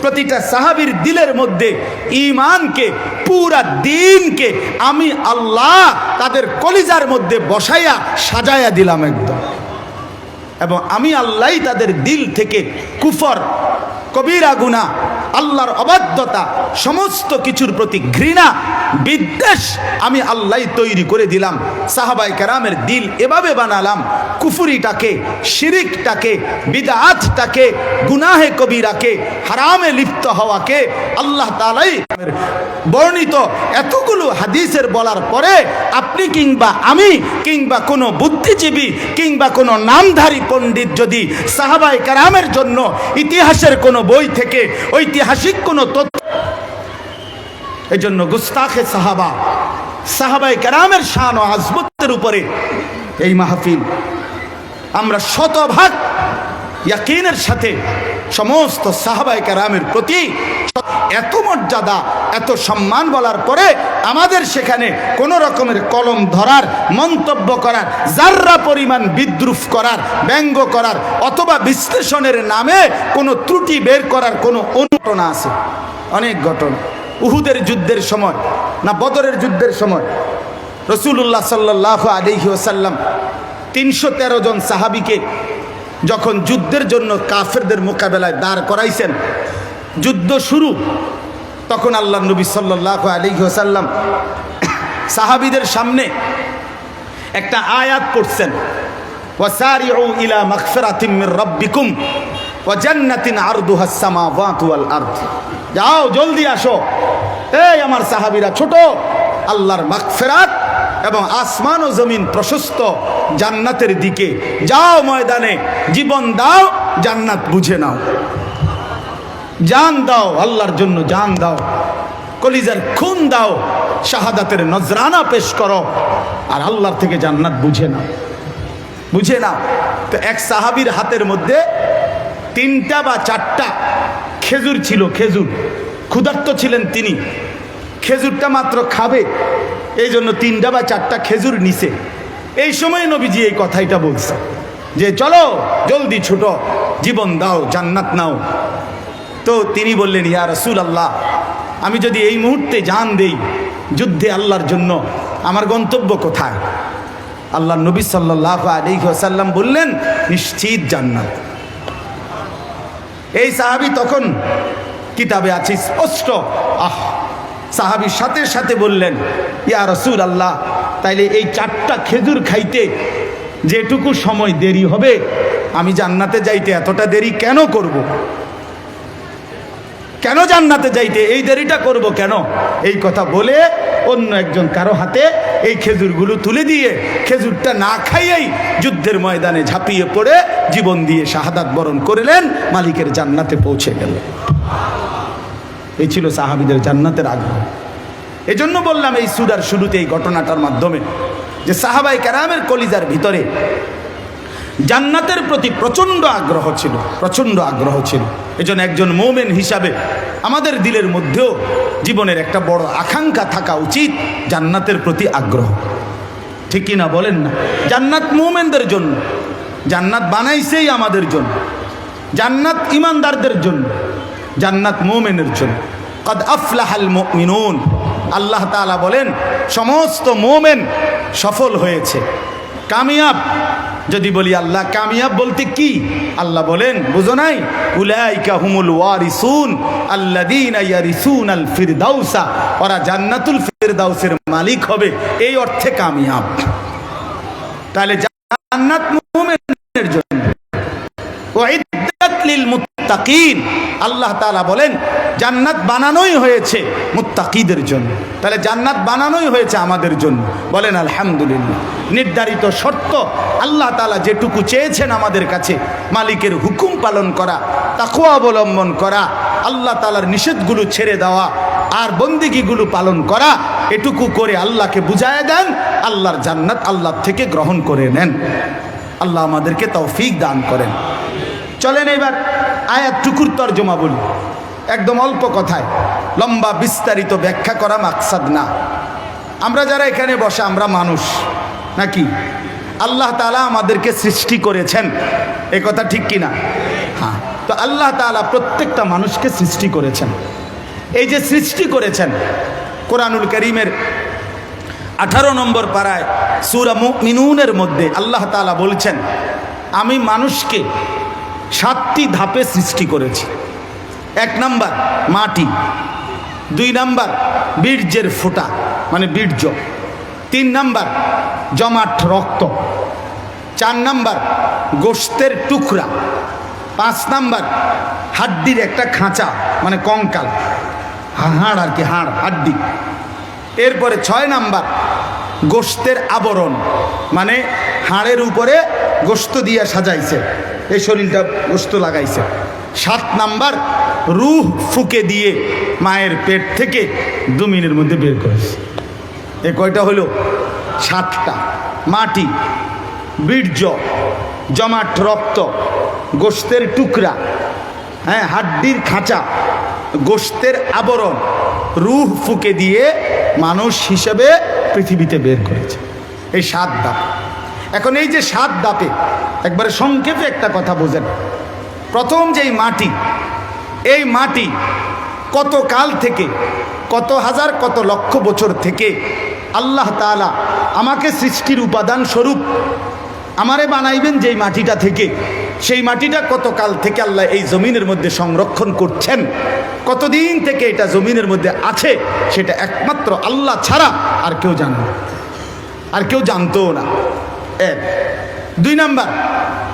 প্রতিটা সাহাবির দিলের মধ্যে ইমানকে পুরা দিনকে আমি আল্লাহ তাদের কলিজার মধ্যে বসাইয়া সাজাইয়া দিলাম একদম। এবং আমি আল্লাহ তাদের দিল থেকে কুফর, কবিরা গুণা আল্লাহর অবাধ্যতা, সমস্ত কিছুর প্রতি ঘৃণা, বিদ্বেষ আমি আল্লাহই তৈরি করে দিলাম। সাহাবাই কারামের দিল এভাবে বানালাম, কুফুরিটাকে, শিরিকটাকে, বিদাতটাকে, গুনাহে কবিরাকে, হারামে লিপ্ত হওয়াকে আল্লাহ তালাই বর্ণিত এতগুলো হাদিসের বলার পরে আপনি কিংবা আমি কিংবা কোনো বুদ্ধিজীবী কিংবা কোনো নামধারী পণ্ডিত যদি সাহাবাই কারামের জন্য ইতিহাসের কোনো বই থেকে ঐতিহাসিক কোনো তথ্য। এই জন্য গুস্তাখে সাহাবা সাহাবাই কেরামের শান ও আজমতের উপরে এই মাহফিল আমরা শতভাগ ইয়াকিনের সাথে সমস্ত সাহাবাই কারামের প্রতি এত মর্যাদা, এত সম্মান বলার পরে আমাদের সেখানে কোনো রকমের কলম ধরার, মন্তব্য করার, যার্রা পরিমাণ বিদ্রুপ করার, ব্যঙ্গ করার অথবা বিশ্লেষণের নামে কোনো ত্রুটি বের করার কোনো অনুঘটনা আছে? অনেক ঘটনা। উহুদের যুদ্ধের সময় না বদরের যুদ্ধের সময়? রসুল্লাহ সাল্লাহ আলহি ওসাল্লাম তিনশো তেরো জন সাহাবিকে যখন যুদ্ধের জন্য কাফেরদের মোকাবেলায় দাঁড় করাইছেন, যুদ্ধ শুরু, তখন আল্লাহ নবী সাল্লাহ আলহি ওসাল্লাম সাহাবিদের সামনে একটা আয়াত পড়ছেন। ওয়াসারিউ ইলা মাগফিরাতিম মির রাব্বিকুম ওয়া জান্নাতিন আরদুহাস সামাওয়াতু ওয়াল যাও, জলদি আসো। এই আমার সাহাবীরা ছোট, আল্লাহর মাগফিরাত এবং আসমান ও জমিন প্রশস্ত জান্নাতের দিকে। যাও ময়দানে, জীবন দাও, জান্নাত বুঝে নাও। জান দাও, আল্লাহর জন্য জান দাও। কলিজার খুন দাও, শাহাদাতের নজরানা পেশ করো। আর আল্লাহর থেকে জান্নাত বুঝে নাও। বুঝে নাও। তো এক সাহাবির হাতের মধ্যে তিনটা বা চারটা খেজুর ছিল, খেজুর। ক্ষুধার্ত ছিলেন তিনি। খেজুরটা মাত্র খাবে, এই জন্য তিনটা বা চারটা খেজুর নিছে। এই সময় নবীজি এই কথাইটা বলছে যে, চলো, জলদি ছোট, জীবন দাও, জান্নাত নাও। তো তিনি বললেন, ইয়া রসুল আল্লাহ আমি যদি এই মুহূর্তে জান দেই যুদ্ধে আল্লাহর জন্য, আমার গন্তব্য কোথায়? আল্লাহ নবী সাল্লাহ আলিহাসাল্লাম বললেন, নিশ্চিত জান্নাত। এই সাহাবি তখন কিতাবে আছে স্পষ্ট, আহ সাহাবির সাথে সাথে বললেন, ইয়া রসুল আল্লাহ তাইলে এই চারটা খেজুর খাইতে যেটুকু সময় দেরি হবে, আমি জান্নাতে যাইতে এতটা দেরি কেন করব। কেন জান্নাতে যাইতে? এই দেরিটা করব কেন? এই কথা বলে অন্য একজন কারও হাতে এই খেজুরগুলো তুলে দিয়ে খেজুরটা না খাইয়েই যুদ্ধের ময়দানে ঝাঁপিয়ে পড়ে জীবন দিয়ে শাহাদাত বরণ করলেন, মালিকের জান্নাতে পৌঁছে গেল। এই ছিল সাহাবিদের জান্নাতের আগ্রহ। এই জন্য বললাম এই সুরার শুরুতে এই ঘটনাটার মাধ্যমে যে সাহাবাই ক্যারামের কলিজার ভিতরে জান্নাতের প্রতি প্রচণ্ড আগ্রহ ছিল, প্রচণ্ড আগ্রহ ছিল। এজন্য একজন মোমেন হিসাবে আমাদের দিলের মধ্যেও জীবনের একটা বড় আকাঙ্ক্ষা থাকা উচিত জান্নাতের প্রতি আগ্রহ। ঠিক কিনা বলেন না? জান্নাত মোমেনদের জন্য, জান্নাত বানাইছেই আমাদের জন্য, জান্নাত ইমানদারদের জন্য জান্নাত মোমেনের জন্য। কদ আফলাহাল মিনুন আল্লাহ তালা বলেন, সমস্ত মোমেন সফল হয়েছে। কামিয়াব, যদি বলি আল্লাহ, কামিয়াব বলতে কি? আল্লাহ বলেন, বুঝো নাই? উলাইকা হুমুল ওয়ারিসুন আল্লাযীনা ইয়ারিসুন আল ফিরদাউসা। ওরা জান্নাতুল ফিরদাউসের মালিক হবে, এই অর্থে কামিয়াব। তাহলে জান্নাত মুমিনের জন্য। ওয়াইদ্দাত লিল মুত্তাকিন। আল্লাহ তালা বলেন, জান্নাত বানানোই হয়েছে মুত্তাকিদের জন্য। তাহলে জান্নাত বানানোই হয়েছে আমাদের জন্য। বলেন, আলহামদুলিল্লাহ। নির্ধারিত শর্ত, আল্লাহ তালা যেটুকু চেয়েছেন আমাদের কাছে, মালিকের হুকুম পালন করা তাকুয়া অবলম্বন করা, আল্লাহ তালার নিষেধগুলো ছেড়ে দেওয়া আর বন্দিগিগুলো পালন করা, এটুকু করে আল্লাহকে বুঝায় দেন, আল্লাহর জান্নাত আল্লাহ থেকে গ্রহণ করে নেন। আল্লাহ আমাদেরকে তৌফিক দান করেন। চলেন এবার আয়াত টুকুর তর্জমা বলি। একদম অল্প কথায়। লম্বা বিস্তারিত ব্যাখ্যা করা মাকসাদ না। আমরা যারা এখানে বসে, আমরা মানুষ, নাকি? আল্লাহ তালা আমাদেরকে সৃষ্টি করেছেন। এ কথা ঠিক কিনা হ্যাঁ। তো আল্লাহ তাআলা প্রত্যেকটা মানুষকে সৃষ্টি করেছেন। এই যে সৃষ্টি করেছেন, কোরআনুল করিমের আঠারো নম্বর পাড়ায় সুরা মিনুনের মধ্যে আল্লাহ তাআলা বলছেন, আমি মানুষকে সাতটি ধাপে সৃষ্টি করেছি। এক নাম্বার, মাটি। দুই নাম্বার, বীর্যের ফোঁটা মানে বীর্য। তিন নাম্বার, জমাট রক্ত। চার নাম্বার গোস্তের টুকরা। পাঁচ নাম্বার, হাড্ডির একটা খাঁচা মানে কঙ্কাল। হাড় আর কি, হাড়, হাড্ডি। এরপরে ছয় নাম্বার গোস্তের আবরণ মানে হাড়ের উপরে গোস্ত দিয়ে সাজাইছে। এই শরীরটা গোস্ত লাগাইছে। সাত নাম্বার, রুহ ফুকে দিয়ে মায়ের পেট থেকে দু দুমিনের মধ্যে বের করেছে। এ কয়টা হলো? সাতটা। মাটি, বীর্য, জমাট রক্ত, গোস্তের টুকরা হ্যাঁ হাড্ডির খাঁচা, গোস্তের আবরণ, রুহ ফুকে দিয়ে মানুষ হিসেবে পৃথিবীতে বের করেছে। এই সাত দাপ এখন এই যে সাত দাপে একবারে সংক্ষেপে একটা কথা বোঝেন। প্রথম যেই মাটি, এই মাটি কত কাল থেকে, কত হাজার, কত লক্ষ বছর থেকে আল্লাহ তাআলা আমাকে সৃষ্টির উপাদান স্বরূপ আমারে বানাইবেন যেই মাটিটা থেকে, সেই মাটিটা কত কাল থেকে আল্লাহ এই জমিনের মধ্যে সংরক্ষণ করছেন, কতদিন থেকে এটা জমিনের মধ্যে আছে, সেটা একমাত্র আল্লাহ ছাড়া আর কেউ জানে না। আর কেউ জানতো না। এক। দুই নাম্বার,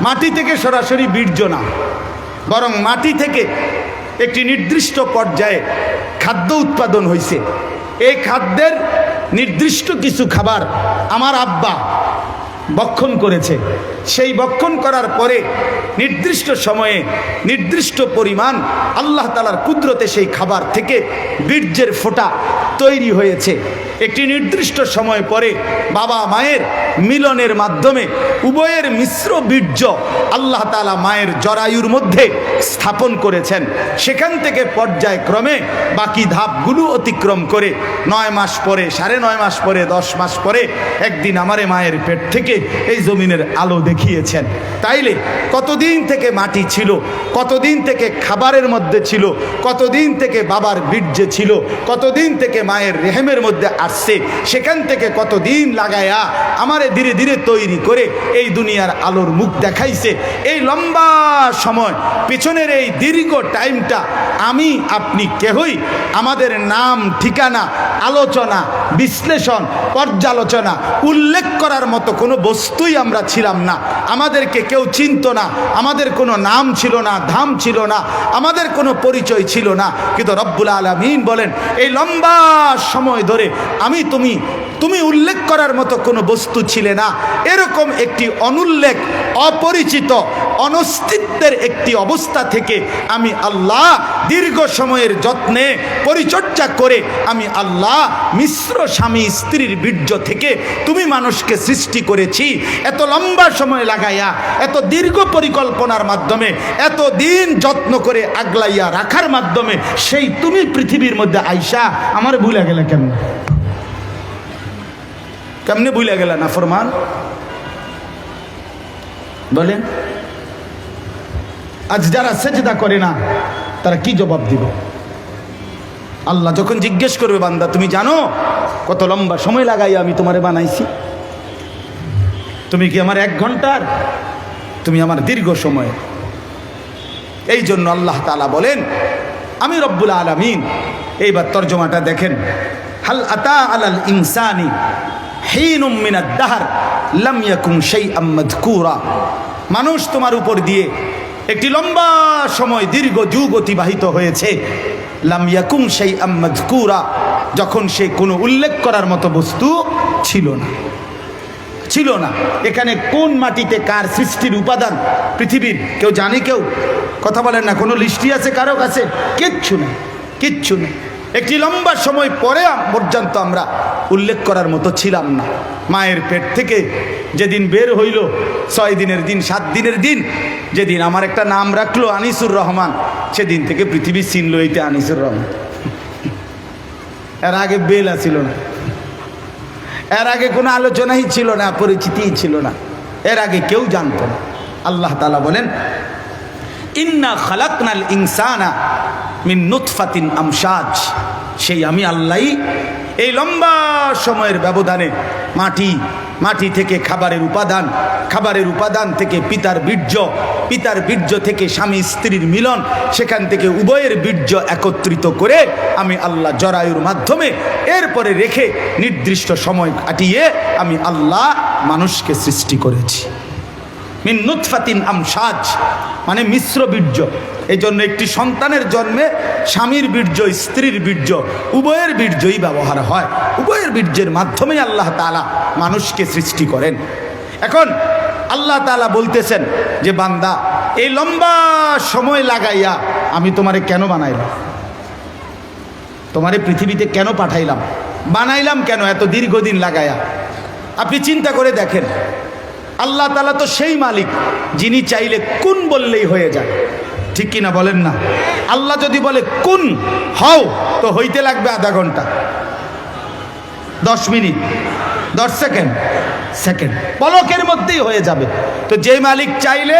মাটি থেকে সরাসরি বীর্য না, বরং মাটি থেকে একটি নির্দিষ্ট পর্যায়ে খাদ্য উৎপাদন হয়েছে এই খাদ্যের নির্দিষ্ট কিছু খাবার আমার আব্বা বক্ষণ করেছে। সেই বক্ষণ করার পরে নির্দিষ্ট সময়ে নির্দিষ্ট পরিমাণ আল্লাহ তালার কুদরতে সেই খাবার থেকে বীর্যের ফোঁটা তৈরি হয়েছে। একটি নির্দিষ্ট সময় পরে বাবা মায়ের মিলনের মাধ্যমে উভয়ের মিশ্র বীর্য আল্লাহ তালা মায়ের জরায়ুর মধ্যে স্থাপন করেছেন। সেখান থেকে পর্যায়ক্রমে বাকি ধাপগুলো অতিক্রম করে নয় মাস পরে, সাড়ে নয় মাস পরে, দশ মাস পরে একদিন আমারে মায়ের পেট থেকে এই জমিনের আলো দেখিয়েছেন। তাইলে কতদিন থেকে মাটি ছিল, কতদিন থেকে খাবারের মধ্যে ছিল, কতদিন থেকে বাবার বীর্যে ছিল, কতদিন থেকে মায়ের রেহেমের মধ্যে আসছে, সেখান থেকে কতদিন লাগায়া আমারে ধীরে ধীরে তৈরি করে এই দুনিয়ার আলোর মুখ দেখাইছে। এই লম্বা সময়, পেছনের এই দীর্ঘ টাইমটা আমি, আপনি কেহই, আমাদের নাম, ঠিকানা, আলোচনা, বিশ্লেষণ, পর্যালোচনা, উল্লেখ করার মতো কোনো বস্তুই আমরা ছিলাম না। আমাদেরকে কেউ চিনত না। আমাদের কোনো নাম ছিল না, ধাম ছিল না, আমাদের কোনো পরিচয় ছিল না। কিন্তু রব্বুল আলমিন বলেন, এই লম্বা সময় ধরে আমি তুমি তুমি উল্লেখ করার মতো কোনো বস্তু ছিলে না। এরকম একটি অনুল্লেখ, অপরিচিত, অনস্তিত্বের একটি অবস্থা থেকে আমি আল্লাহ দীর্ঘ সময়ের যত্নে পরিচর্যা করে আমি আল্লাহ মিশ্র স্বামী স্ত্রীর বীর্য থেকে তুমি মানুষকে সৃষ্টি করেছি। এত লম্বা সময় লাগাইয়া, এত দীর্ঘ পরিকল্পনার মাধ্যমে, এত দিন যত্ন করে আগলাইয়া রাখার মাধ্যমে সেই তুমি পৃথিবীর মধ্যে আইসা, আমার ভুলে গেলে কেমন কেমনে ভুলে গেলে না ফরমান? বলেন। আজ যারা সেজদা করে না, তারা কি জবাব দিব? আল্লাহ যখন জিজ্ঞেস করবে, বান্দা, তুমি জানো কত লম্বা সময় লাগাই আমি তোমারে বানাইছি? তুমি কি আমার এক ঘণ্টার? তুমি আমার দীর্ঘ সময়। এই জন্য আল্লাহ তালা বলেন, আমি রব্বুল আলমিন, এইবার তর্জমাটা দেখেন। হাল আতা আলাল ইনসানি হিনুম মিনাদ দাহার, লাম ইয়াকুম শাইআম মাযকুরা। মানুষ তোমার উপর দিয়ে একটি লম্বা সময় দীর্ঘ যুগ অতিবাহিত হয়েছে। লাম ইয়াকুম শাইআম মাযকুরা, যখন সে কোনো উল্লেখ করার মতো বস্তু ছিল না। ছিল না। এখানে কোন মাটিতে কার সৃষ্টির উপাদান? পৃথিবীর কেউ জানে কেউ? কথা বলেন না, কোনো লিস্টি আছে, কারও কাছে? কিচ্ছু নেই কিচ্ছু নেই। একটি লম্বা সময় পরে পর্যন্ত আমরা উল্লেখ করার মতো ছিলাম না। মায়ের পেট থেকে যেদিন বের হইল, ছয় দিনের দিন, সাত দিনের দিন, যেদিন আমার একটা নাম রাখল আনিসুর রহমান, সেদিন থেকে পৃথিবী চিনল এইটা আনিসুর রহমান। এর আগে বেলা ছিল না। এর আগে কোনো আলোচনাই ছিল না, পরিচিতিই ছিল না। এর আগে কেউ জানতো না। আল্লাহ তালা বলেন, ইন্না খালাকনাল ইনসানা মিন নুতফাতিন আমসাজ সেই আমি আল্লাহ এই লম্বা সময়ের ব্যবধানে মাটি মাটি থেকে খাবারের উপাদান খাবারের উপাদান থেকে পিতার বীর্য পিতার বীর্য থেকে স্বামী স্ত্রীর মিলন, সেখান থেকে উভয়ের বীর্য একত্রিত করে আমি আল্লাহ জরায়ুর মাধ্যমে এরপরে রেখে নির্দিষ্ট সময় কাটিয়ে আমি আল্লাহ মানুষকে সৃষ্টি করেছি। মিন নুৎফাতিন আমসাজ মানে মিশ্র বীর্য। এই জন্য একটি সন্তানের জন্মে স্বামীর বীর্য, স্ত্রীর বীর্য, উভয়ের বীর্যই ব্যবহার হয়। উভয়ের বীর্যের মাধ্যমেই আল্লাহ তালা মানুষকে সৃষ্টি করেন। এখন আল্লাহ তালা বলতেছেন যে, বান্দা, এই লম্বা সময় লাগাইয়া আমি তোমারে কেন বানাইলাম? তোমারে পৃথিবীতে কেন পাঠাইলাম? বানাইলাম কেন এত দীর্ঘদিন লাগায়া আপনি চিন্তা করে দেখেন, আল্লাহ তালা তো সেই মালিক যিনি চাইলে কোন বললেই হয়ে যায়। ঠিক কিনা বলেন না? আল্লাহ যদি বলে, কোন, হও, তো হইতে লাগবে আধা ঘণ্টা। দশ মিনিট, দশ সেকেন্ড সেকেন্ড। পলকের মধ্যেই হয়ে যাবে। তো যে মালিক চাইলে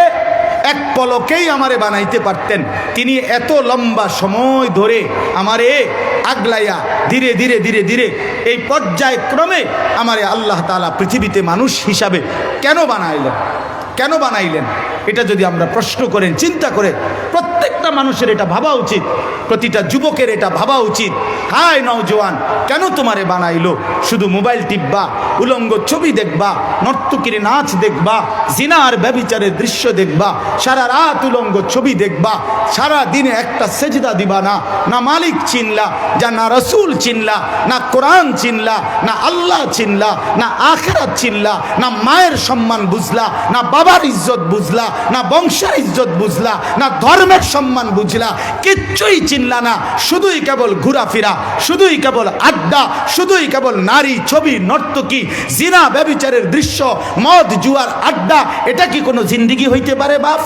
এক পলকেই আমারে বানাইতে পারতেন। তিনি এত লম্বা সময় ধরে আমারে আগলাইয়া ধীরে ধীরে ধীরে ধীরে এই পর্যায়ক্রমে আমারে আল্লাহ তালা পৃথিবীতে মানুষ হিসাবে কেন বানাইলেন? কেন বানাইলেন? এটা যদি আমরা প্রশ্ন করেন চিন্তা করে প্রত্যেকটা মানুষের এটা ভাবা উচিত, প্রতিটা যুবকের এটা ভাবা উচিত। হায় নওজোয়ান, কেন তোমারে বানাইলো? শুধু মোবাইল টিপবা, উলঙ্গ ছবি দেখবা, নর্তকীর নাচ দেখবা, জিনার ব্যবিচারের দৃশ্য দেখবা, সারা রাত উলঙ্গ ছবি দেখবা, সারা দিনে একটা সেজদা দিবা না না মালিক চিনলা, যা না রসুল চিনলা, না কোরআন চিনলা, না আল্লাহ চিনলা, না আখেরাত চিনলা, না মায়ের সম্মান বুঝলা, না বাবার ইজ্জত বুঝলা, না বংশের ইজ্জত বুঝলা, না ধর্মের সম্মান বুঝলা, কিচ্ছুই চিনলা না। শুধুই কেবল ঘোরাফেরা, শুধুই কেবল আড্ডা, শুধুই কেবল নারী ছবি নর্তকী, জিনা ব্যবিচারের দৃশ্য, মদ জুয়ার আড্ডা, এটা কি কোনো জিন্দিগি হইতে পারে বাপ?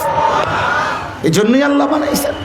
এজন্যই আল্লাহ বানাইছেন।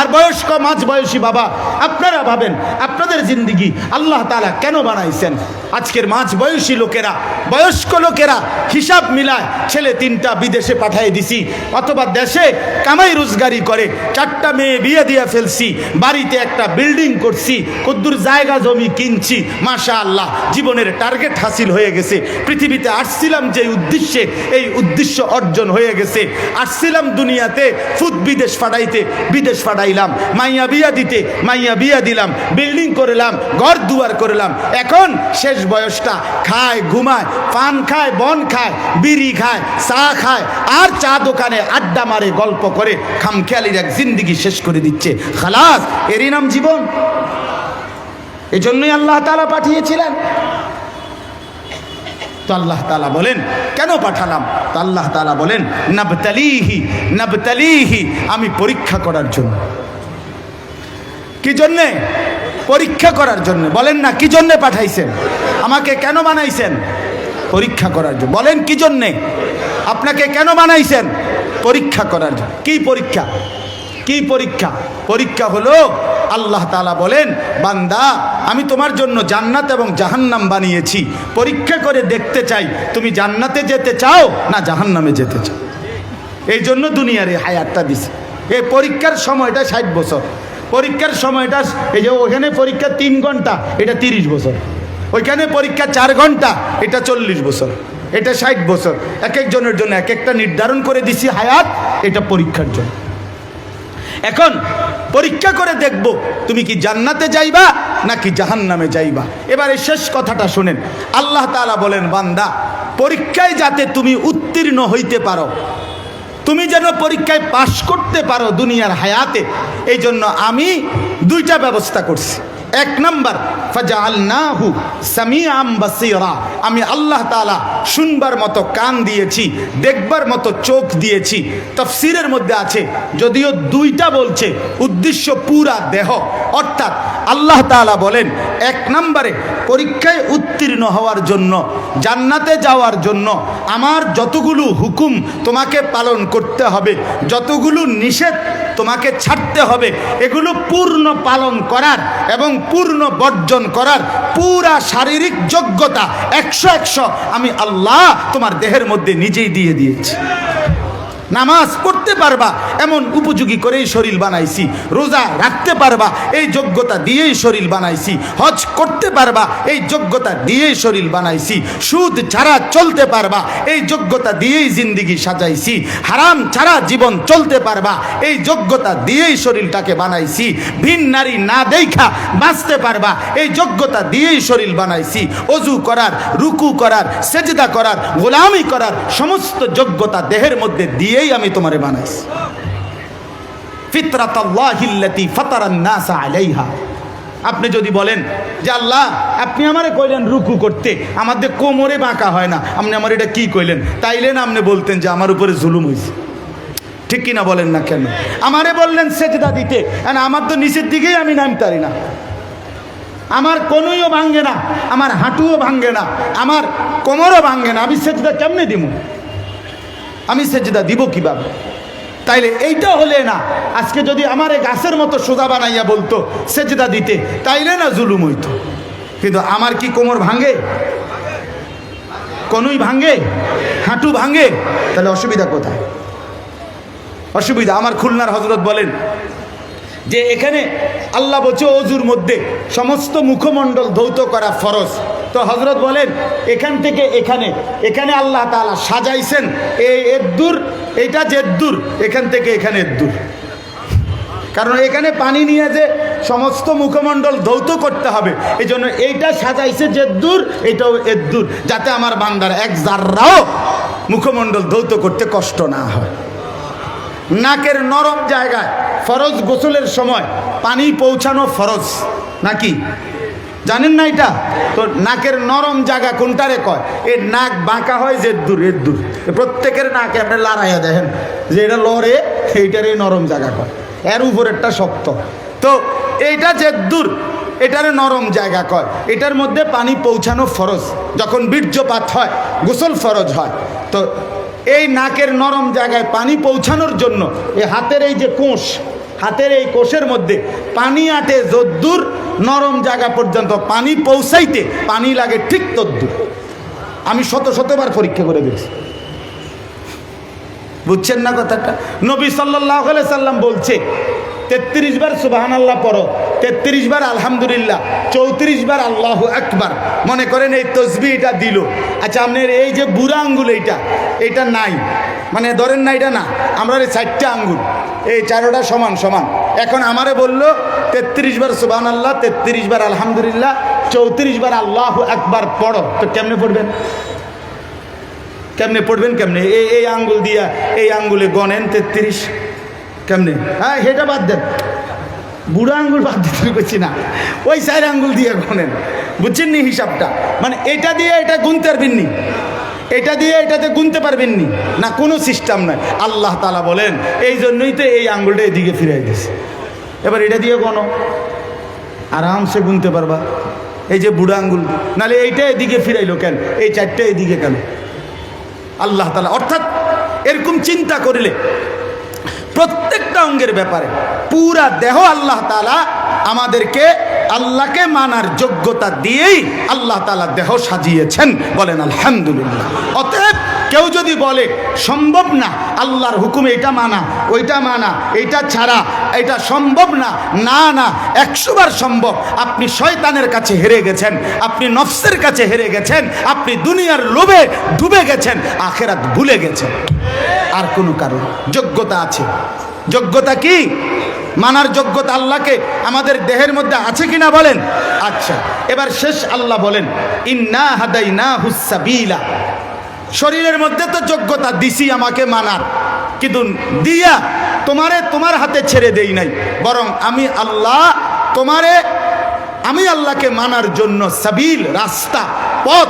আর বয়স্ক মাঝ বয়সী বাবা, আপনারা ভাবেন, আপনাদের জিন্দিগি আল্লাহ তালা কেন বানাইছেন? আজকের মাঝ বয়সী লোকেরা, বয়স্ক লোকেরা হিসাব মিলায় ছেলে তিনটা বিদেশে পাঠিয়ে দিছি, অথবা দেশে কামাই রোজগারি করে, চারটা মেয়ে বিয়ে দিয়ে ফেলছি, বাড়িতে একটা বিল্ডিং করছি, কদ্দুর জায়গা জমি কিনছি মাশা আল্লাহ জীবনের টার্গেট হাসিল হয়ে গেছে। পৃথিবীতে আসছিলাম যে উদ্দেশ্যে, এই উদ্দেশ্য অর্জন হয়ে গেছে। আসছিলাম দুনিয়াতে ফুদ বিদেশ ফাটাইতে, বিদেশ ফাটাইলাম, মাইয়া বিয়া দিতে, মাইয়া বিয়া দিলাম, বিল্ডিং করলাম, ঘর দুয়ার করলাম। এখন শেষ বয়সটা খায়, ঘুমায়, পান খায়, বন খায়, বিড়ি খায়, চা খায়, আর চা দোকানে আড্ডা মারে, গল্প করে, খামখেয়ালির এক জিন্দিগি শেষ করে দিচ্ছে। খালাস, এরই নাম জীবন। এই জন্যই আল্লাহ তালা পাঠিয়েছিলেন। তো আল্লাহ তালা বলেন, কেন পাঠালাম? তো আল্লাহ তালা বলেন, নবতালিহি নবতালিহি, আমি পরীক্ষা করার জন্য। কি জন্যে? পরীক্ষা করার জন্য। বলেন না, কি জন্যে পাঠাইছেন? আমাকে কেন বানাইছেন? পরীক্ষা করার জন্য। বলেন, কি জন্যে? আপনাকে কেন বানাইছেন? পরীক্ষা করার জন্য। কি পরীক্ষা? কি পরীক্ষা? পরীক্ষা হলো, আল্লাহ তালা বলেন, বান্দা, আমি তোমার জন্য জান্নাত এবং জাহান্নাম বানিয়েছি। পরীক্ষা করে দেখতে চাই, তুমি জান্নাতে যেতে চাও না জাহান্নামে যেতে চাও? এই জন্য দুনিয়ার এই হায়াতটা দিছে। এই পরীক্ষার সময়টা ষাট বছর। পরীক্ষার সময়টা, এই যে ওখানে পরীক্ষা তিন ঘণ্টা, এটা তিরিশ বছর। ওইখানে পরীক্ষা চার ঘণ্টা, এটা চল্লিশ বছর, এটা ষাট বছর। এক একজনের জন্য এক একটা নির্ধারণ করে দিছি হায়াত, এটা পরীক্ষার জন্য। এখন পরীক্ষা করে দেখব, তুমি কি জান্নাতে যাইবা নাকি জাহান্নামে যাইবা? এবারে শেষ কথাটা শোনেন। আল্লাহ তাআলা বলেন, বান্দা, পরীক্ষায় যাতে তুমি উত্তীর্ণ হইতে পারো তুমি যেন পরীক্ষায় পাশ করতে পারো দুনিয়ার হায়াতে এই জন্য আমি দুইটা ব্যবস্থা করছি। এক নম্বর, ফাজাআলনাহু সামিআম বাসীরা। আমি আল্লাহ তাআলা শুনবার মতো কান দিয়েছি, দেখবার মতো চোখ দিয়েছি। তাফসীরের মধ্যে আছে, যদিও দুইটা বলছে, উদ্দেশ্য পুরা দেহ। অর্থাৎ আল্লাহ তাআলা বলেন, এক নম্বরে পরীক্ষায় উত্তীর্ণ হওয়ার জন্য, জান্নাতে যাওয়ার জন্য আমার যতগুলো হুকুম তোমাকে পালন করতে হবে, যতগুলো নিষেধ তোমাকে ছাড়তে হবে। এগুলো পূর্ণ পালন করার এবং পূর্ণ বর্জন করার পুরা শারীরিক যোগ্যতা একশো একশো আমি আল্লাহ তোমার দেহের মধ্যে নিজেই দিয়ে দিয়েছি। নামাজ পড়তে পারবা, এমন উপযোগী করেই শরীর বানাইছি, রোজা রাখতে পারবা, এই যোগ্যতা দিয়েই শরীর বানাইছি, হজ করতে পারবা, এই যোগ্যতা দিয়েই শরীর বানাইছি, সুদ ছাড়া চলতে পারবা, এই যোগ্যতা দিয়েই জিন্দিগি সাজাইছি, হারাম ছাড়া জীবন চলতে পারবা, এই যোগ্যতা দিয়েই শরীরটাকে বানাইছি, ভিন নারী না দেখা বাঁচতে পারবা, এই যোগ্যতা দিয়েই শরীর বানাইছি, অজু করার, রুকু করার, সেজদা করার, গোলামি করার, সমস্ত যোগ্যতা দেহের মধ্যে দিয়েই আমি তোমারে বানাইছি। নাসা আলাইহা। আপনি যদি বলেন যে আল্লাহ, আপনি আমারে কইলেন রুকু করতে, আমাদের কোমরে বাঁকা হয় না, আপনি আমার এটা কি কইলেন? তাইলেন আপনি বলতেন যে আমার উপরে জুলুম হয়েছে ঠিক কিনা বলেন না কেন? আমারে বললেন সেজদা দিতে আমার তো নিচের দিকেই আমি নামতারি না। আমার কনুইও ভাঙ্গে না, আমার হাঁটুও ভাঙ্গে না, আমার কোমরও ভাঙ্গে না, আমি সেজদা কেমনে দিব আমি সেজদা দিব কীভাবে? তাইলে এইটা হলে না, আজকে যদি আমার গাছের মতো সোজা বানাইয়া বলতো সেজদা দিতে, তাইলে না জুলুম হইতো। কিন্তু আমার কি কোমর ভাঙ্গে কনুই ভাঙ্গে হাঁটু ভাঙ্গে তাহলে অসুবিধা কোথায়? অসুবিধা, আমার খুলনার হজরত বলেন যে এখানে আল্লাহ বলছে, অজুর মধ্যে সমস্ত মুখমণ্ডল ধৌত করা ফরজ। তো হজরত বলেন, এখান থেকে এখানে এখানে আল্লাহ তাআলা সাজাইছেন এই এদ্দুর এইটা জেদ্দুর, এখান থেকে এখানে এদ্দুর। কারণ এখানে পানি নিয়ে যে সমস্ত মুখমণ্ডল ধৌত করতে হবে এই জন্য এইটা সাজাইছে জেদ্দুর, এটাও এদ্দুর, যাতে আমার বান্দার এক জাররাও মুখমণ্ডল ধৌত করতে কষ্ট না হয়। নাকের নরম জায়গায় ফরজ গোসলের সময় পানি পৌঁছানো ফরজ। নাকি? জানেন না এটা? তো নাকের নরম জায়গা কোনটারে কয়? এ নাক বাঁকা হয় যে দূর, এর দূর। প্রত্যেকের নাকে আপনি লড়াইয়া দেখেন যে এটা লড়ে এইটারে নরম জায়গা কয়। এর উপরেরটা শক্ত। তো এইটা যে দূর, এটারে নরম জায়গা কয়। এটার মধ্যে পানি পৌঁছানো ফরজ। যখন বীর্যপাত হয়, গোসল ফরজ হয়। তো এই নাকের নরম জায়গায় পানি পৌঁছানোর জন্য এই হাতের এই যে কোষ, হাতের এই কোষের মধ্যে পানি আটে যদ্দূর নরম জায়গা পর্যন্ত পানি পৌঁছাইতে পানি লাগে ঠিক তদ্দূর। আমি শত শতবার পরীক্ষা করে দিয়েছি বুঝছেন না কথাটা? নবী সাল্লাহ সাল্লাম বলছে তেত্রিশ বার সুবাহান আল্লাহ পড়ো, তেত্রিশ বার আলহামদুলিল্লাহ, চৌত্রিশ বার আল্লাহ একবার মনে করেন এই তসবি এটা দিল। আচ্ছা আপনার এই যে বুড়া আঙ্গুল এইটা এটা নাই। মানে ধরেন না এটা না, আমরা এই চারটা আঙ্গুল, এই চারোটা সমান সমান। এখন আমারে বলল, তেত্রিশ বার সুবাহান আল্লাহ তেত্রিশ বার আলহামদুলিল্লাহ, চৌত্রিশ বার আল্লাহ একবার পড়ো। তো কেমনে পড়বেন? কেমনে পড়বেন কেমনে? এই এই আঙ্গুল দিয়া, এই আঙ্গুলে গনেন তেত্রিশ। কেমনে? হ্যাঁ সেটা বাদ দেন। বুড়ো আঙ্গুল বাদ দিতে করছি না। ওই চার আঙ্গুল দিয়ে গনেন বুঝছেন নি হিসাবটা? মানে এটা দিয়ে এটা গুনতে পারবেন নি। এটা দিয়ে এটাতে গুনতে পারবেন নি। না, কোনো সিস্টেম নয়। আল্লাহ তালা বলেন এই জন্যই তো এই আঙ্গুলটা এদিকে ফিরাই দিয়েছে এবার এটা দিয়ে গনো আরামসে গুনতে পারবা। এই যে বুড়ো আঙ্গুল নাহলে এইটা এদিকে ফিরাইলো কেন? এই চারটে এদিকে কেন? আল্লাহ তালা অর্থাৎ এরকম চিন্তা করিলে প্রত্যেকটা অঙ্গের ব্যাপারে। পুরা দেহ আল্লাহ তালা আমাদেরকে আল্লাহকে মানার যোগ্যতা দিয়েই আল্লাহ তালা দেহ সাজিয়েছেন বলেন আলহামদুলিল্লাহ। অতএব কেউ যদি বলে, সম্ভব না, আল্লাহর হুকুমে এটা মানা, ওইটা মানা, এটা ছাড়া, এটা সম্ভব না না না একশোবার সম্ভব, আপনি শয়তানের কাছে হেরে গেছেন, আপনি নফসের কাছে হেরে গেছেন, আপনি দুনিয়ার লোভে ডুবে গেছেন, আখেরাত ভুলে গেছেন। আর কোনো কারণ যোগ্যতা আছে। যোগ্যতা কি? মানার যোগ্যতা আল্লাহকে আমাদের দেহের মধ্যে আছে কিনা বলেন? আচ্ছা এবার শেষ আল্লাহ বলেন, ইন্না হাদাই না হুসাবিলা শরীরের মধ্যে তো যোগ্যতা দিছি আমাকে মানার। কিন্তু দিয়া তোমারে তোমার হাতে ছেড়ে দেই নাই। বরং আমি আল্লাহ তোমারে, আমি আল্লাহকে মানার জন্য সাবিল রাস্তা, পথ,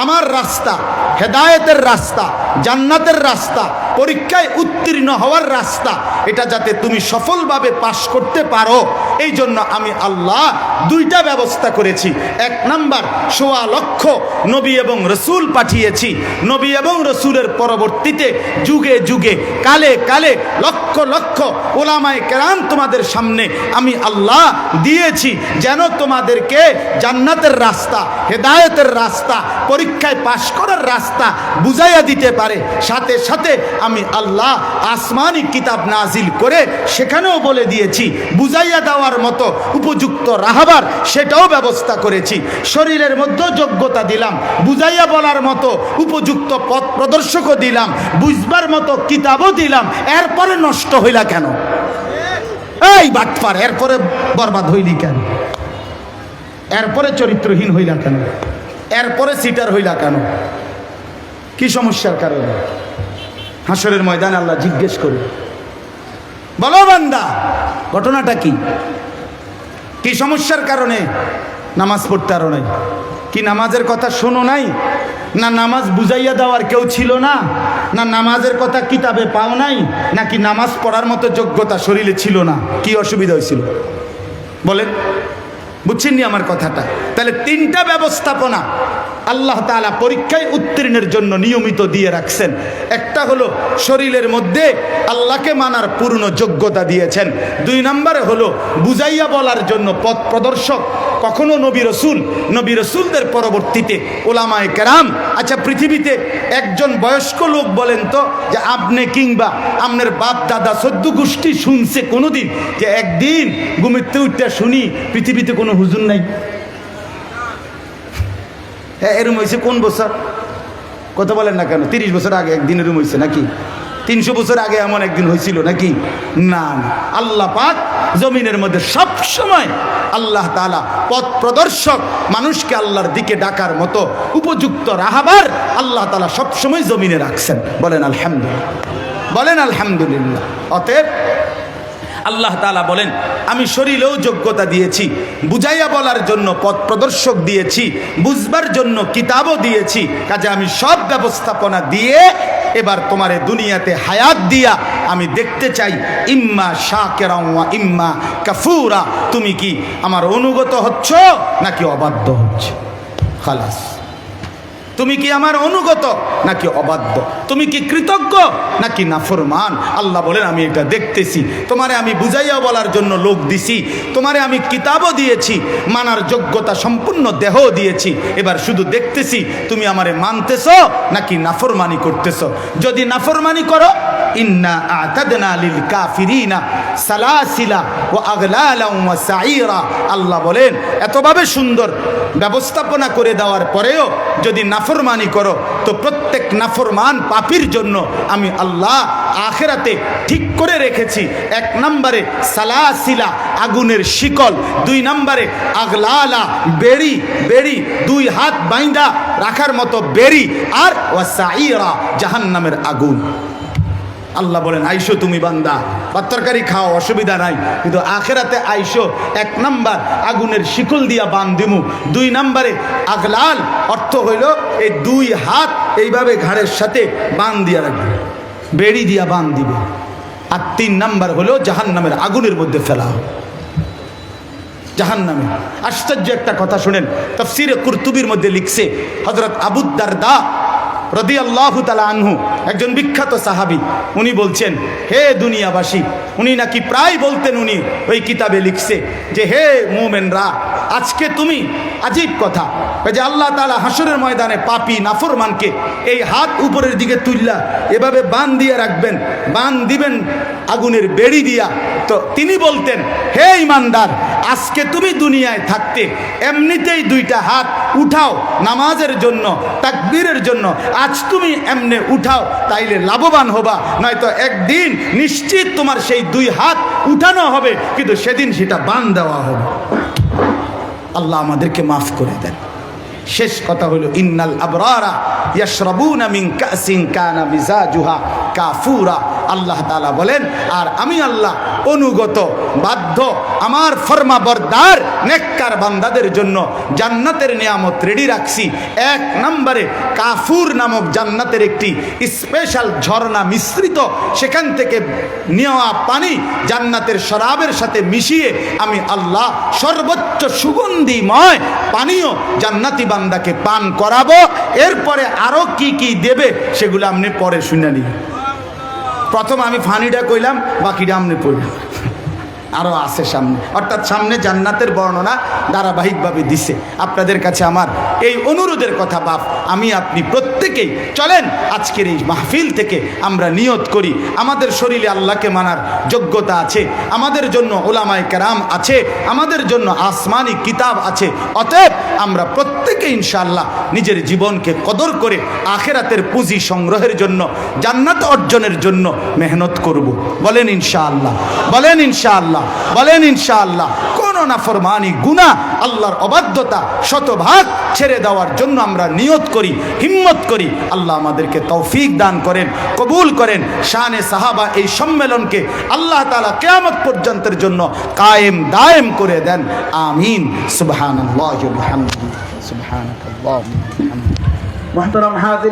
আমার রাস্তা, হেদায়েতের রাস্তা, জান্নাতের রাস্তা পরীক্ষায় উত্তীর্ণ হওয়ার রাস্তা। এটা যাতে তুমি সফলভাবে পাশ করতে পারো। এই জন্য আমি আল্লাহ দুইটা ব্যবস্থা করেছি। এক নাম্বার, সোয়া লক্ষ নবী এবং রসুল পাঠিয়েছি। নবী এবং রসুলের পরবর্তীতে যুগে যুগে, কালে কালে লক্ষ লক্ষ ওলামায় কেরাম তোমাদের সামনে আমি আল্লাহ দিয়েছি। যেন তোমাদেরকে জান্নাতের রাস্তা, হেদায়তের রাস্তা, পরীক্ষায় পাশ করার রাস্তা বুঝাইয়া দিতে পারে। সাথে সাথে আমি আল্লাহ আসমানি কিতাব নাজিল করে সেখানেও বলে দিয়েছি, বুঝাইয়া দেওয়ার মতো উপযুক্ত রাহাবার সেটাও ব্যবস্থা করেছি। শরীরের মধ্যেও যোগ্যতা দিলাম, বুঝাইয়া বলার মতো উপযুক্ত পথ প্রদর্শকও দিলাম, বুঝবার মতো কিতাবও দিলাম, এরপরে নষ্ট হইলা কেন? এই বাটপার, এরপরে বরবাদ হইলি কেন? এরপরে চরিত্রহীন হইলা কেন? এরপরে সিটার হইলা কেন? কি সমস্যার কারণে? হাসরের ময়দানে আল্লাহ জিজ্ঞেস করি, বলো বান্দা, ঘটনাটা কি? কি সমস্যার কারণে নামাজ পড়তে আরও নাই? কি নামাজের কথা শোনো নাই? না নামাজ বুঝাইয়া দেওয়ার কেউ ছিল না? না নামাজের কথা কিতাবে পাও নাই? নাকি নামাজ পড়ার মতো যোগ্যতা শরীরে ছিল না? কি অসুবিধা হয়েছিল? বলেন বুঝছেন নি আমার কথাটা? তাহলে তিনটা ব্যবস্থাপনা আল্লাহ তাআলা পরীক্ষায় উত্তীর্ণের জন্য নিয়মিত দিয়ে রাখছেন। একটা হলো শরীরের মধ্যে আল্লাহকে মানার পূর্ণ যোগ্যতা দিয়েছেন। দুই নম্বরে হলো বুঝাইয়া বলার জন্য পথ প্রদর্শক। কখনো নবী রসুল, নবী রসুলদের পরবর্তীতে ওলামায় কেরাম আচ্ছা পৃথিবীতে একজন বয়স্ক লোক বলেন তো যে আপনি কিংবা আপনার বাপ, দাদা, সদ্য গোষ্ঠী শুনছে কোনোদিন যে একদিন ঘুমিতে উঠতে শুনি পৃথিবীতে কোনো হুজুর নাই। এরম হয়েছে কোন বছর? কত বলেন না কেন? তিরিশ বছর আগে একদিন এরম হয়েছে নাকি? তিনশো বছর আগে এমন একদিন হয়েছিল নাকি? না না। আল্লাহ পাক জমিনের মধ্যে সব সময় আল্লাহ তালা পথ প্রদর্শক, মানুষকে আল্লাহর দিকে ডাকার মতো উপযুক্ত রাহাবার আল্লাহ তালা সবসময় জমিনে রাখছেন। বলেন আলহামদুলিল্লাহ। বলেন আলহামদুলিল্লাহ। অতএব আল্লাহ তালা বলেন, আমি শরীরেও যোগ্যতা দিয়েছি, বুঝাইয়া বলার জন্য পথ প্রদর্শক দিয়েছি, বুঝবার জন্য কিতাবও দিয়েছি, কাজে আমি সব ব্যবস্থাপনা দিয়ে এবার তোমারে দুনিয়াতে হায়াত দিয়া আমি দেখতে চাই, ইম্মা শাকেরা ইম্মা কাফুরা। তুমি কি আমার অনুগত হচ্ছ নাকি অবাধ্য হচ্ছে? খালাস। তুমি কি আমার অনুগত নাকি অবাধ্য? তুমি কি কৃতজ্ঞ নাকি নাফরমান? আল্লাহ বলেন, আমি এটা দেখতেছি। তোমারে আমি বুঝাইয়া বলার জন্য লোক দিছি। তোমারে আমি কিতাবও দিয়েছি। মানার যোগ্যতা সম্পূর্ণ দেহ দিয়েছি। এবার শুধু দেখতেছি, তুমি আমারে মানতেছ নাকি নাফরমানি করতেছ? যদি নাফরমানি করো, ইন্না আতাদনা লিল কাফিরিনা সালাসিলা ও আগলালা সাইরা। আল্লাহ বলেন, এতভাবে সুন্দর ব্যবস্থাপনা করে দেওয়ার পরেও যদি নাফরমানি করো। তো প্রত্যেক নাফরমান পাপির জন্য আমি আল্লাহ আখেরাতে ঠিক করে রেখেছি। এক নম্বরে সালাসিলা, আগুনের শিকল। দুই নম্বরে আগলালা, বেড়ি বেড়ি, দুই হাত বাইন্দা রাখার মতো বেড়ি। আর ওয়াসাইরা, জাহান্নামের আগুন। আল্লাহ বলেন, আইসো তুমি বান্দা ভাত তরকারি খাও, অসুবিধা নাই। কিন্তু আখেরাতে আইসো, এক নাম্বার আগুনের শিকল দিয়া বান দিমু। দুই নাম্বারে আগলাল অর্থ হইল এই দুই হাত এইভাবে ঘাড়ের সাথে বান দিয়া রাখবে, বেড়ি দিয়া বান দিবে। আর তিন নাম্বার হলো জাহান নামের আগুনের মধ্যে ফেলা। জাহান নামে আশ্চর্য একটা কথা শুনেন, তফসিরে কুরতুবির মধ্যে লিখছে হজরত আবুদ্দারদা রদি আল্লাহ তালা আনহু, একজন বিখ্যাত সাহাবি, উনি বলছেন, হে দুনিয়াবাসী, উনি নাকি প্রায় বলতেন উনি ওই কিতাবে লিখছে যে, হে মোমেনরা, আজকে তুমি আজীব কথা যে আল্লাহ তালা হাসরের ময়দানে পাপি নাফরমানকে এই হাত উপরের দিকে তুললা, এভাবে বান দিয়ে রাখবেন, বান দিবেন, আগুনের বেড়ি দিয়া। তো তিনি বলতেন, হে ইমানদার আজকে তুমি দুনিয়ায় থাকতে এমনিতেই দুইটা হাত উঠাও নামাজের জন্য, তাকবীরের জন্য। আজ তুমি এমনে উঠাও, তাইলে লাভবান হবা। নয়তো একদিন নিশ্চিত তোমার সেই দুই হাত উঠানো হবে, কিন্তু সেদিন সেটা বান দেওয়া হবে। আল্লাহ আমাদেরকে মাফ করে দেন। শেষ কথা হলো, ইন্নাল আবরারা ইয়াশরাবুনা মিন কাসিন কানা মিজাজুহা কাফুরা। আল্লাহ তাআলা বলেন, আর আমি আল্লাহ অনুগত বাধ্য আমার ফর্মা বরদার নেককার বান্দাদের জন্য জান্নাতের নিয়ামত রেডি রাখছি। এক নম্বরে কাফুর নামক জান্নাতের একটি স্পেশাল ঝর্ণা মিশ্রিত, সেখান থেকে নেওয়া পানি জান্নাতের শরাবের সাথে মিশিয়ে আমি আল্লাহ সর্বোচ্চ সুগন্ধিময় পানীয় জান্নাতি বান্দাকে পান করাবো। এরপরে আরও কি কি দেবে সেগুলো আপনি পরে শুনে নিন। প্রথম আমি ফানিটা কইলাম, বাকিটা আপনি পড়লাম আরও আছে সামনে। অর্থাৎ সামনে জান্নাতের বর্ণনা ধারাবাহিকভাবে দিছে। আপনাদের কাছে আমার এই অনুরোধের কথা বাপ, আমি আপনি প্রত্যেকেই, চলেন আজকের এই মাহফিল থেকে আমরা নিয়ত করি। আমাদের শরীরে আল্লাহকে মানার যোগ্যতা আছে, আমাদের জন্য ওলামায় কেরাম আছে, আমাদের জন্য আসমানি কিতাব আছে। অতএব আমরা প্রত্যেকে ইনশাআল্লাহ নিজের জীবনকে কদর করে আখেরাতের পুঁজি সংগ্রহের জন্য, জান্নাত অর্জনের জন্য মেহনত করব। বলেন ইনশাআল্লাহ বলেন ইনশাআল্লাহ বলেন ইনশাআল্লাহ। নাফরমানি গুনাহ, আল্লাহর অবাধ্যতা, শতভাগ ছেড়ে দেওয়ার জন্য আমরা নিয়ত করি, হিম্মত করি। আল্লাহ আমাদেরকে তৌফিক দান করেন, কবুল করেন। শানে সাহাবা এই সম্মেলনকে আল্লাহ তাআলা কিয়ামত পর্যন্তের জন্য কায়েম, দায়েম করে দেন। আমিন। হাজির